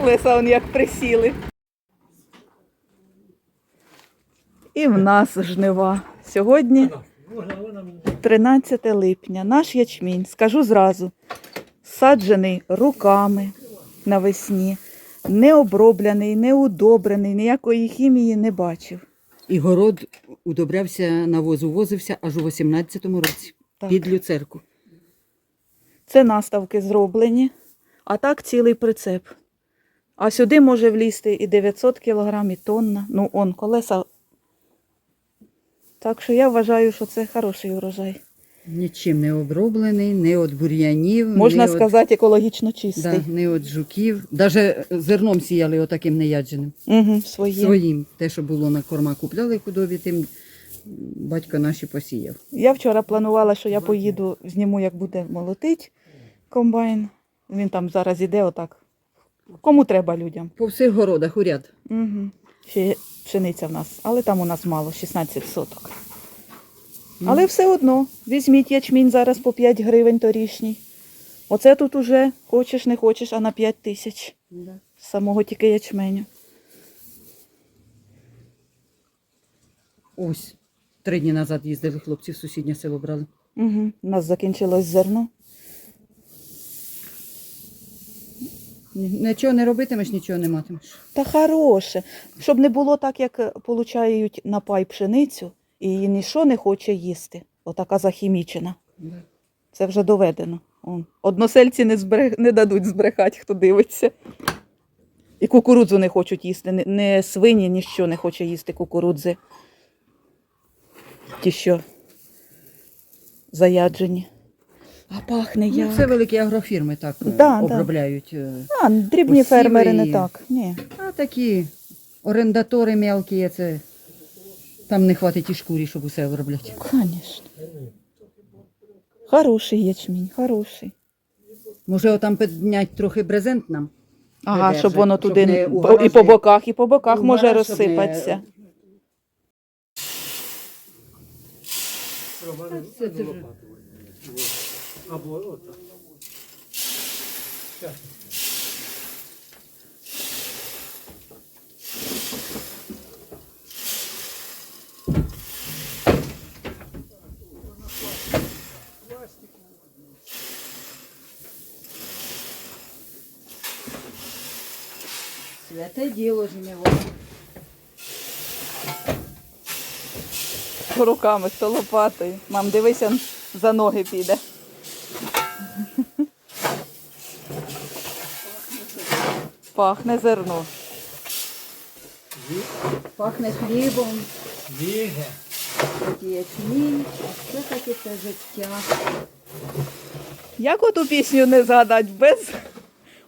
Колеса он як присіли. І в нас жнива. Сьогодні 13 липня. Наш ячмінь, скажу зразу, саджений руками навесні, не оброблений, не удобрений, ніякої хімії не бачив. І город удобрявся навоз, увозився аж у 18-му році Так. під люцерку. Це наставки зроблені, а так цілий прицеп. А сюди може влізти і 900 кг, і тонна. Ну, он, колеса. Так що я вважаю, що це хороший урожай. Нічим не оброблений, не від бур'янів, Можна не сказати, екологічно От, чистий. да, не від жуків. Даже зерном сіяли отаким неядженим. Угу, своє. Своїм. Те, що було на корма, купляли худобі, тим батько наші посіяв. Я вчора планувала, що я поїду, зніму, як буде молотить комбайн. Він там зараз іде отак. Кому треба людям. По всіх городах у ряд. Угу. Ще пшениця в нас, але там у нас мало, 16 соток. Але все одно, візьміть ячмінь зараз по 5 гривень торішній. Оце тут уже хочеш, не хочеш, а на 5 тисяч. З самого тільки ячменю. Ось. Три дні назад їздили хлопці в сусіднє село брали. Угу. У нас закінчилось зерно. Нічого не робитимеш, нічого не матимеш. Та хороше. Щоб не було так, як е, получають на пай пшеницю, і її ніщо не хоче їсти. Отака захімічена. Це вже доведено. Он. Односельці не, зберег... не дадуть збрехати, хто дивиться. І кукурудзу не хочуть їсти. Не, не свині, ніщо не хоче їсти кукурудзи. Ті, що заяджені. А пахне як. Ну, це великі агрофірми так е, Да, да. обробляють. е. А, дрібні посіви фермери не так. Ні. А такі орендатори мелкі, це там не хватить і шкурі, щоб усе обробляти. Конечно. Хороший ячмінь, хороший. Може, отам підняти трохи брезент нам? Ага, Придержать, щоб воно туди не не- і по боках, і по боках У може щоб не- розсипатися. Це, це ж- Або отак. Святе діло ж руками, хто лопатою. Мам, дивися, за ноги піде. Пахне зерно. Пахне хлібом, Віге. ячмінь, а це таки це життя. Як оту пісню не згадати без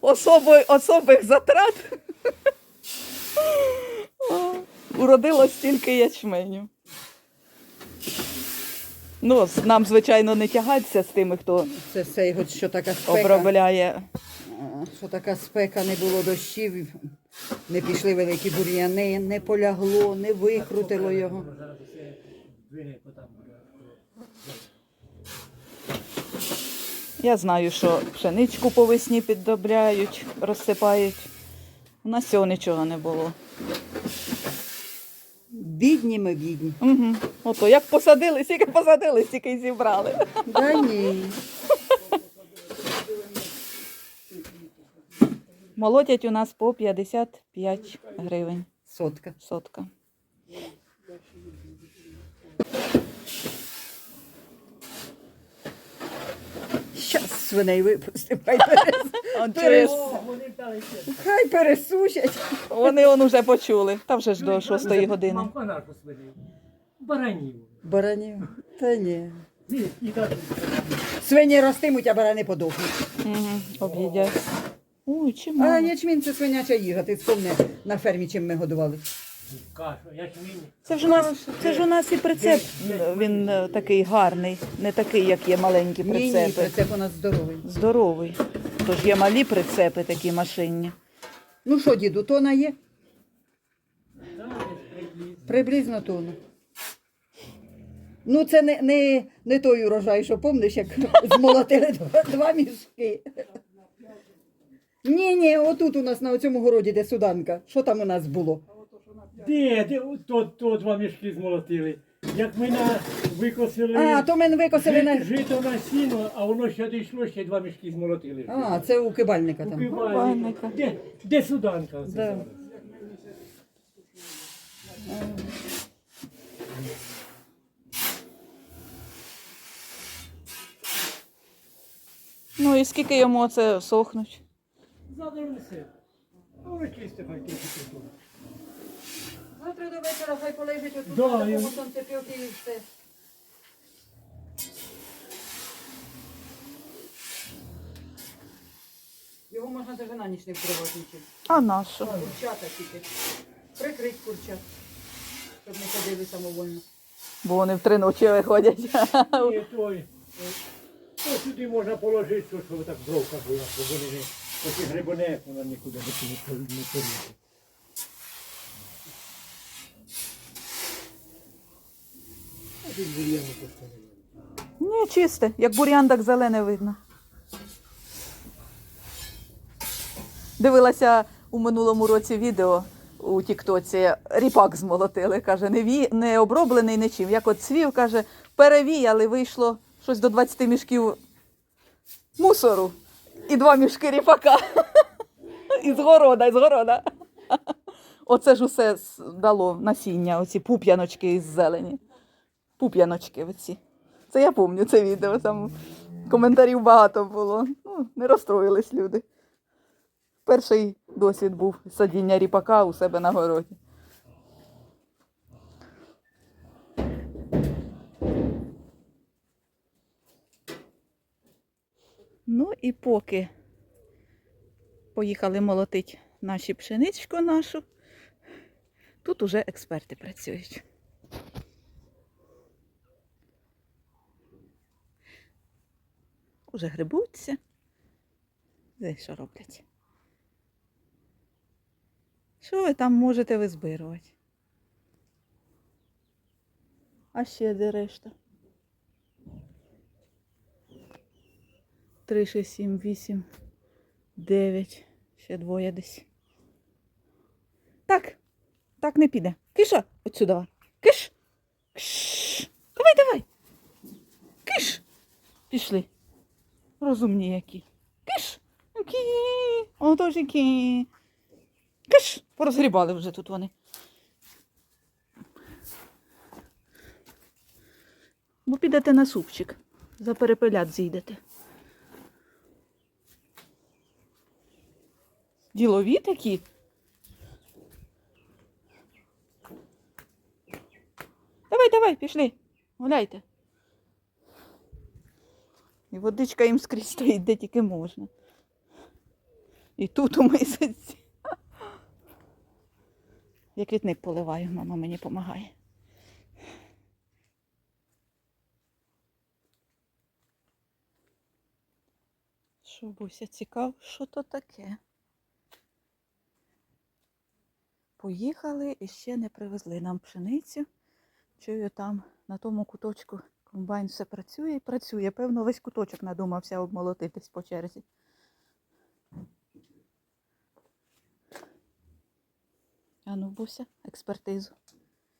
особи, особих затрат? Уродилось стільки ячменю. Ну, нам, звичайно, не тягатися з тими, хто Це все, що така спека. обробляє. Що така спека, не було дощів, не пішли великі бур'яни, не полягло, не викрутило його. Я знаю, що пшеничку по весні піддобряють, розсипають. У нас цього нічого не було. Бідні ми бідні. Угу. Ото як посадили, стільки посадили, стільки й зібрали. Да ні. Молотять у нас по 55 гривень Сотка. сотка. Щас свиней випустимо, хай, перес... Он перес... хай пересушать. Вони он уже почули. Та вже ж до 6 години. Мам канарку свинив. Баранів. Баранів. Та ні. Ні, І так. Свині ростимуть, а барани подохнуть. Угу. Об'їдять. Ой, А чимало. ячмінь це свиняча їжа. Ти вспомни на фермі, чим ми годували. Кашу, ячмінь. Це ж у нас, це ж у нас і прицеп. Він е, такий гарний, не такий, як є маленькі Ні, ні, прицепи. прицеп у нас здоровий. Здоровий. Тож є малі прицепи такі машинні. Ну що, діду, тона є? Приблизно. Приблизно тона. Ну, це не, не, не той урожай, що помниш, як змолотили два, два мішки. Ні, ні, отут у нас на цьому городі, де суданка. Що там у нас було? Де, де, то, то два мішки змолотили. Як ми на викосили А, то ми викосили на. жи- жито на сіно, а воно ще дійшло, ще два мішки змолотили. А, це у кибальника там. Кивальника. Де, де суданка? оце Да. зараз? Ну і скільки йому це сохнуть? А воно чисте хай трохи тут. Завтра до вечора хай полежить отут Да, на такому і- сонцепілки і все. Його можна даже на ніч не вкривати нічим. А на що? Курчата тільки. Прикрить курчат. Щоб не ходили самовольно. Бо вони в три ночі виходять. І той. То сюди можна положити, щоб так бровка була, щоб вони не оці грибоне, вона нікуди не поріже. А тут бур'яну поставили. Ні, чисте, як бур'ян, так зелене видно. Дивилася у минулому році відео у Тіктоці. Ріпак змолотили. Каже, не, ві... не оброблений нічим. Як от цвів, каже, перевіяли, вийшло щось до 20 мішків мусору і два мішки ріпака. Із города, із города. Оце ж усе дало насіння, оці пуп'яночки із зелені. Пуп'яночки оці. Це я пам'ятаю це відео, там коментарів багато було. Ну, не розстроїлись люди. Перший досвід був садіння ріпака у себе на городі. Ну і поки поїхали молотити наші пшеничку нашу, тут уже експерти працюють. Уже грибуться. Де що роблять? Що ви там можете визбирувати? А ще де решта? Три, шість, сім, вісім, дев'ять. Ще двоє десь. Так, так не піде. Киша, отсюда. Киш. Киш. Давай, давай. Киш. Пішли. Розумні які. Киш. Кі. Отож які. Киш. Порозгрібали вже тут вони. Бо підете на супчик. За перепелят зійдете. Ділові такі. Давай, давай, пішли. Гуляйте. І водичка їм скрізь стоїть, де тільки можна. І тут у мисочці. Я квітник поливаю, мама мені допомагає. Що, Буся, цікаво, що то таке? Поїхали і ще не привезли нам пшеницю. Чую там на тому куточку комбайн все працює і працює. Певно, весь куточок надумався обмолотитись по черзі. А ну, Буся, експертизу.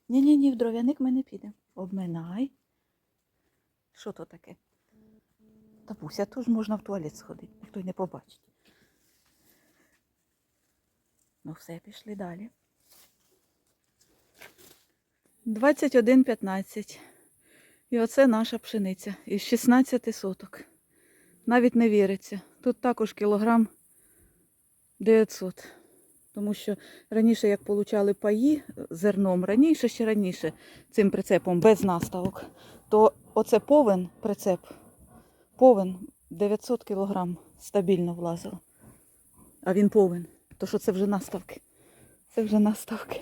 Ні-ні, ні, в дров'яник ми не підемо. Обминай. Що то таке? Та Буся, то можна в туалет сходити, ніхто й не побачить. Ну все, пішли далі. 21,15. І оце наша пшениця із 16 соток. Навіть не віриться. Тут також кілограм 900. Тому що раніше, як получали паї зерном, раніше ще раніше цим прицепом без наставок, то оце повен прицеп, повен 900 кілограм стабільно влазило. А він повен. То що це вже наставки. Це вже наставки.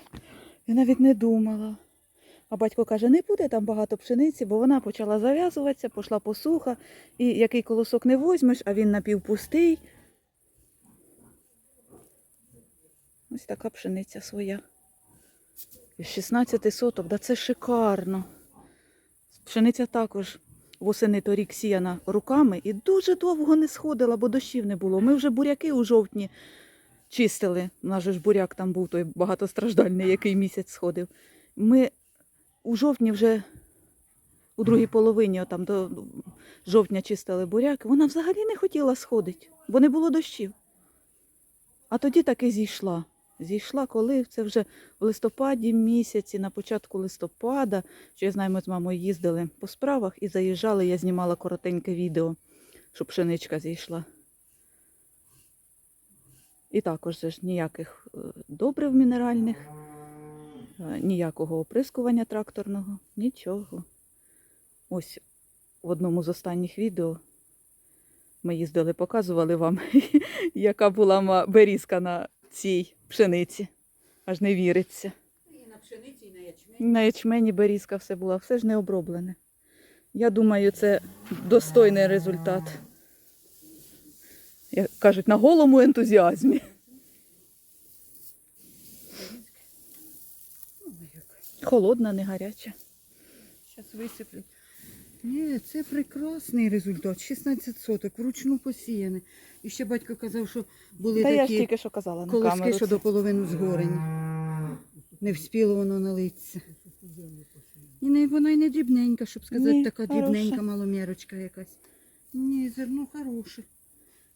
Я навіть не думала. А батько каже, не буде там багато пшениці, бо вона почала зав'язуватися, пішла посуха, і який колосок не возьмеш, а він напівпустий. Ось така пшениця своя. Із 16 соток, да це шикарно. Пшениця також восени торік сіяна руками і дуже довго не сходила, бо дощів не було. Ми вже буряки у жовтні чистили. У нас же ж буряк там був той багатостраждальний, який місяць сходив. Ми у жовтні вже у другій половині, там до жовтня чистили буряк, вона взагалі не хотіла сходити, бо не було дощів. А тоді таки зійшла. Зійшла, коли це вже в листопаді місяці, на початку листопада, що я знаю, ми з мамою їздили по справах і заїжджали, я знімала коротеньке відео, щоб пшеничка зійшла. І також ж ніяких е, добрив мінеральних, ніякого оприскування тракторного, нічого. Ось в одному з останніх відео ми їздили, показували вам, яка була берізка на цій пшениці. Аж не віриться. І на пшениці, і на ячмені. На ячмені берізка все була, все ж не оброблене. Я думаю, це достойний результат. Як кажуть, на голому ентузіазмі. Ой, як. Холодна, не гаряча. Зараз висиплю. Ні, це прекрасний результат. 16 соток, вручну посіяне. І ще батько казав, що були Та я ж такі тільки що казала на колоски, камеру. що до половини згорені. Не вспіло воно налитися. І не, вона й не дрібненька, щоб сказати, Ні, така хороша. дрібненька маломірочка якась. Ні, зерно хороше.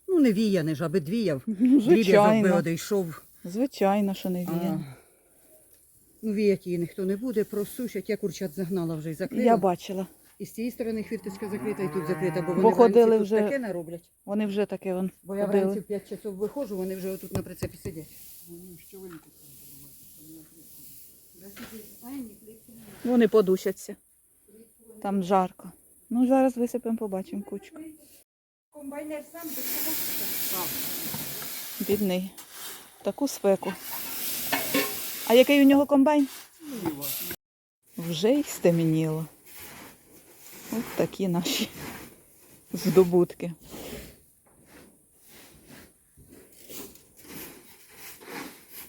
Ну, не віяне ж, аби двіяв. Ну, Дріб'язок би Звичайно. одійшов. Звичайно, що не віє. А, ну, віяти її ніхто не буде, просушать. Я курчат загнала вже і закрила. Я бачила. І з цієї сторони хвірточка закрита, і тут закрита, бо вони Бо ходили вранці вже- тут таке нароблять. Вони вже таке вон Бо я ходили. вранці в 5 часов виходжу, вони вже отут на прицепі сидять. Вони подушаться. Там жарко. Ну, зараз висипемо, побачимо кучку. Комбайнер сам Бідний. Таку спеку. А який у нього комбайн? Вже й стемніло. Ось такі наші здобутки.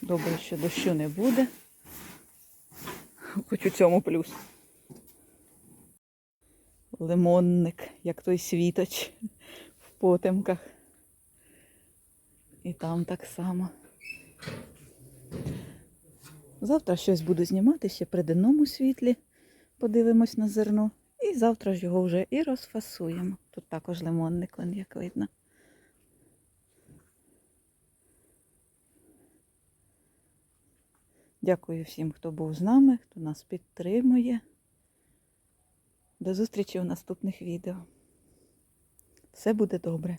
Добре, що дощу не буде. Хоч у цьому плюс. Лимонник, як той світоч в потемках. І там так само. Завтра щось буду знімати ще при денному світлі. Подивимось на зерно. І завтра ж його вже і розфасуємо. Тут також лимонник, як видно. Дякую всім, хто був з нами, хто нас підтримує. До зустрічі у наступних відео. Все буде добре.